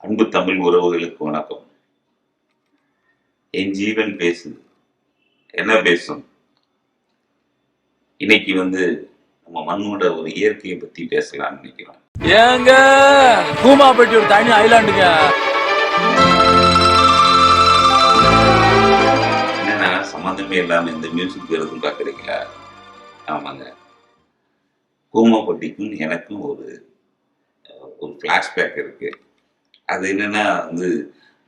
அன்பு தமிழ் உறவுகளுக்கு வணக்கம். என் ஜீவன் பேசுது. என்ன பேசும்? இன்னைக்கு வந்து நம்ம மண்ணோட ஒரு இயற்கையை பத்தி பேசலாம்னு நினைக்கிறோம். ஏங்க கூமாப்பட்டி ஒரு தனி ஐலாண்டுங்க என்னன்னா சம்மந்தமே இல்லாம இந்த மியூசிக் வருதுன்னு பாக்குறீங்களா ஆமாங்க. கூமாப்பட்டிக்கும் எனக்கும் ஒரு ஒரு ஃப்ளாஷ்பேக் இருக்கு. அது என்னன்னா வந்து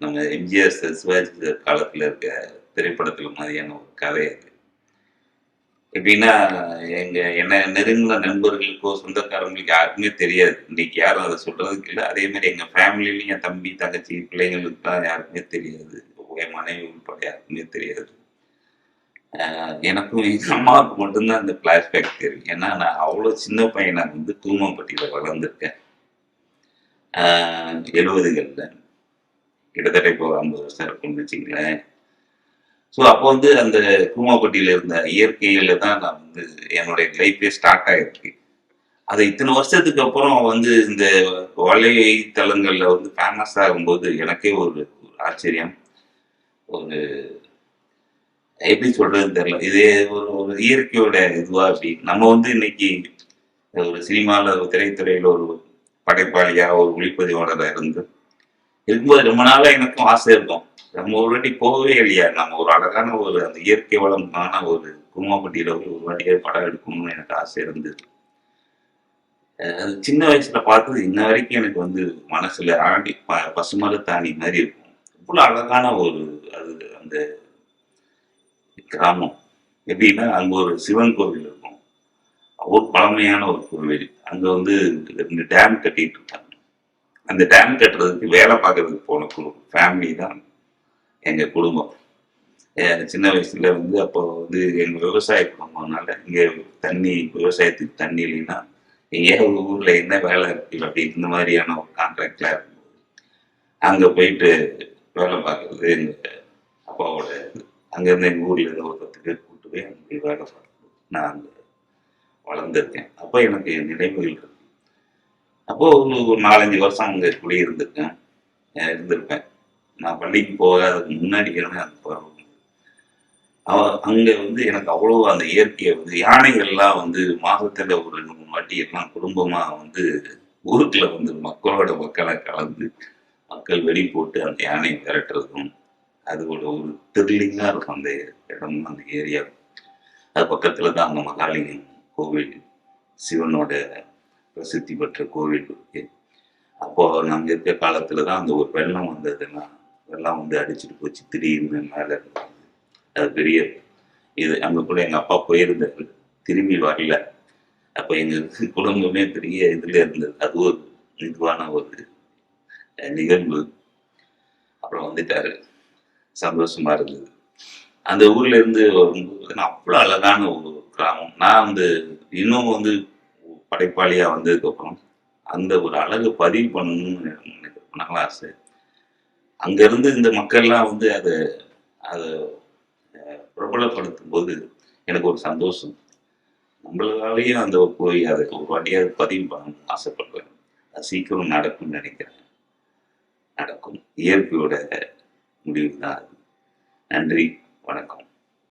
நம்ம எம்ஜிஆர் சிவாஜி காலத்தில் காலத்துல இருக்க திரைப்படத்துல மாதிரியான ஒரு கதை அது. எப்படின்னா எங்க என்ன நெருங்கின நண்பர்களுக்கோ சொந்தக்காரங்களுக்கு யாருக்குமே தெரியாது. இன்னைக்கு யாரும் அதை சொல்றதுக்கு இல்லை. அதே மாதிரி எங்க ஃபேமிலியிலையும் என் தம்பி தங்கச்சி பிள்ளைங்களுக்குலாம் யாருக்குமே தெரியாது. என் மனைவி உட்பட யாருக்குமே தெரியாது. எனக்கும் எங்க அம்மாவுக்கு மட்டும்தான் அந்த ஃப்ளாஷ்பேக் தெரியும். ஏன்னா நான் அவ்வளோ சின்ன பையனை வந்து தூமம்பட்டியில் வளர்ந்துருக்கேன். எழுபதுகளில். கிட்டத்தட்ட இப்போ ஐம்பது வருஷம் இருக்கும்னு வச்சுங்களேன் ஸோ அப்போ வந்து அந்த கூமாப்பட்டியில் இருந்த இயற்கையில தான் நான் வந்து என்னுடைய லைஃபே ஸ்டார்ட் ஆகிருக்கு அது இத்தனை வருஷத்துக்கு அப்புறம் வந்து இந்த வலைத்தளங்களில் வந்து ஃபேமஸ் ஆகும்போது எனக்கே ஒரு ஆச்சரியம். ஒரு எப்படி சொல்றதுன்னு தெரியல. இதே ஒரு ஒரு இயற்கையோட இதுவா அப்படி. நம்ம வந்து இன்னைக்கு ஒரு சினிமாவில் ஒரு திரைத்துறையில் ஒரு படைப்பாளியா ஒரு ஒளிப்பதிவாளராக இருந்து இருக்கும்போது ரொம்ப நாளாக எனக்கும் ஆசை இருக்கும். நம்ம ஒரு வாட்டி போகவே இல்லையா? நம்ம ஒரு அழகான ஒரு அந்த இயற்கை வளமான ஒரு கும்மாப்பட்டியில போய் ஒரு வாட்டியே படம் எடுக்கணும்னு எனக்கு ஆசை இருந்தது. அது சின்ன வயசுல பார்த்தது இன்ன வரைக்கும் எனக்கு வந்து மனசுல ஆண்டி ப பசுமர தாணி மாதிரி இருக்கும். இவ்வளோ அழகான ஒரு அது அந்த கிராமம். எப்படின்னா அங்க ஒரு சிவன் கோவில் இருக்கும் ஒரு பழமையான ஒரு கோவில் அங்கே வந்து ரெண்டு டேம் கட்டிட்டு இருக்காங்க. அந்த டேம் கட்டுறதுக்கு வேலை பார்க்கறதுக்கு போன குடும்பம் ஃபேமிலி தான் எங்கள் குடும்பம். சின்ன வயசுல வந்து அப்போ வந்து எங்கள் விவசாய குடும்பம்னால இங்கே தண்ணி விவசாயத்துக்கு தண்ணி இல்லைன்னா எங்கேயாவது ஊரில் என்ன வேலை இருக்கு? அப்படி இந்த மாதிரியான ஒரு கான்ட்ராக்ட்ல இருக்கும்போது அங்கே போயிட்டு வேலை பார்க்கறது எங்கள் அப்பாவோட அங்கேருந்து எங்கள் ஊரில் எங்க ஊர்ல இருந்து ஒரு போய் அங்கே போய் வேலை பார்க்குறது. நான் அங்கே வளர்ந்துருக்கேன். அப்போ எனக்கு நினைவுகள் இருக்கு. அப்போ ஒரு ஒரு நாலஞ்சு வருஷம் அங்கே குடியிருந்திருக்கேன் இருந்திருப்பேன். நான் பள்ளிக்கு போகாததுக்கு முன்னாடி இருந்தேன் அந்த பருவம் அவ வந்து எனக்கு அவ்வளோ அந்த இயற்கையை வந்து யானைகள்லாம் வந்து மாதத்தில் ஒரு ரெண்டு மூணு வாட்டி எல்லாம் குடும்பமாக வந்து ஊருக்குள்ள வந்து மக்களோட மக்களை கலந்து மக்கள் வெடி போட்டு அந்த யானையை விரட்டுறதும் அது ஒரு த்ரில்லிங்காக இருக்கும் அந்த இடம் அந்த ஏரியா அது பக்கத்தில் தான் அந்த மகாலிங்கம். கோவில் சிவனோட பிரசித்தி பெற்ற கோவில் இருக்கு. அப்போ நாங்கள் இருக்க காலத்துல தான் அந்த ஒரு வெள்ளம் வந்ததுன்னா வெள்ளம் வந்து அடிச்சுட்டு போச்சு. திடீர்னு மேல அது பெரிய இது அங்க கூட எங்க அப்பா போயிருந்தாரு. திரும்பி வரல. அப்ப எங்க குடும்பமே பெரிய இதுல இருந்தது. அது ஒரு இதுவான ஒரு நிகழ்வு. அப்புறம் வந்துட்டாரு. சந்தோஷமா இருந்தது. அந்த ஊர்ல இருந்து வரும்போது அவ்வளோ அழகான ஒரு கிராமம். நான் வந்து இன்னும் வந்து படைப்பாளியா வந்ததுக்கு அப்புறம் அந்த ஒரு அழகு பதிவு பண்ணணும்னு எனக்கு ரொம்ப ஆசை. அங்கேருந்து இந்த மக்கள்லாம் வந்து அதை அதை பிரபலப்படுத்தும் போது எனக்கு ஒரு சந்தோஷம். நம்மளாலேயும் அந்த போய் அதை ஒரு வாட்டியாக பதிவு பண்ணணும்னு ஆசைப்படுறேன் அது சீக்கிரம் நடக்கும்னு நினைக்கிறேன். நடக்கும். இயற்கையோட முடிவு தான் அது. நன்றி. வணக்கம்.